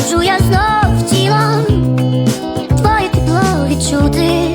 зможу я знов тілом твоє тепло відчути.